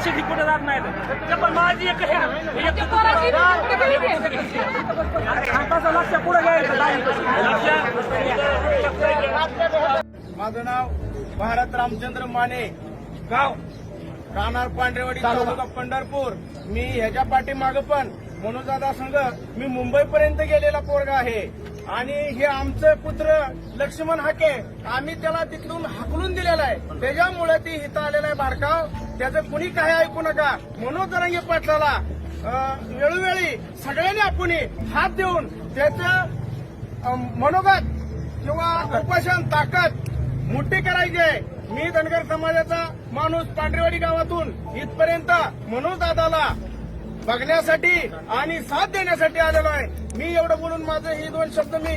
लक्ष ती कुठे जात नाही ते पण माझी एक हे. लक्ष पुढे घ्यायचं माझं नाव भारत रामचंद्र माने. गाव राहणार पांढरेवाडी तालुका पंढरपूर. मी ह्याच्या पाठीमागं पण मनोजदादा संघ मी मुंबईपर्यंत गेलेला पोरगा आहे. आणि हे आमचं पुत्र लक्ष्मण हाके. आम्ही त्याला तिथून हाकलून आहे. त्याच्यामुळे ती इथं आलेला आहे बारकाव. त्याचं कुणी काही ऐकू नका. मनोज तरंगे पाटलाला वेळोवेळी सगळ्यांनी आपण हात देऊन त्याचं मनोगत किंवा उपोषण ताकद मोठी करायची आहे. मी धनगर समाजाचा माणूस पांढरेवाडी गावातून इथपर्यंत मनोज दादाला बघण्यासाठी आणि साथ देण्यासाठी आलेलो आहे. मी एवढं बोलून माझं हे दोन शब्द मी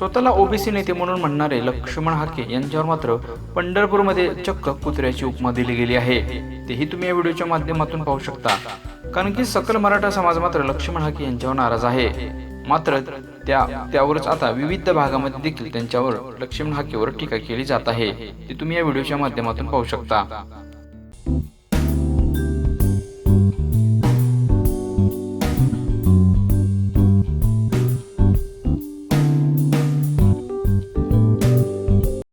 स्वतःला ओबीसी नेते म्हणून म्हणणारे लक्ष्मण हाके यांच्यावर मात्र पंढरपूरमध्ये चक्क कुत्र्याची उपमा दिली गेली आहे. तेही तुम्ही या व्हिडिओच्या माध्यमातून पाहू शकता. कारण की सकल मराठा समाज मात्र लक्ष्मण हाके यांच्यावर नाराज आहे. मात्र त्या त्यावरच आता विविध भागामध्ये देखील त्यांच्यावर लक्ष्मण हाकेवर टीका केली जात आहे. ती तुम्ही या व्हिडिओच्या माध्यमातून पाहू शकता.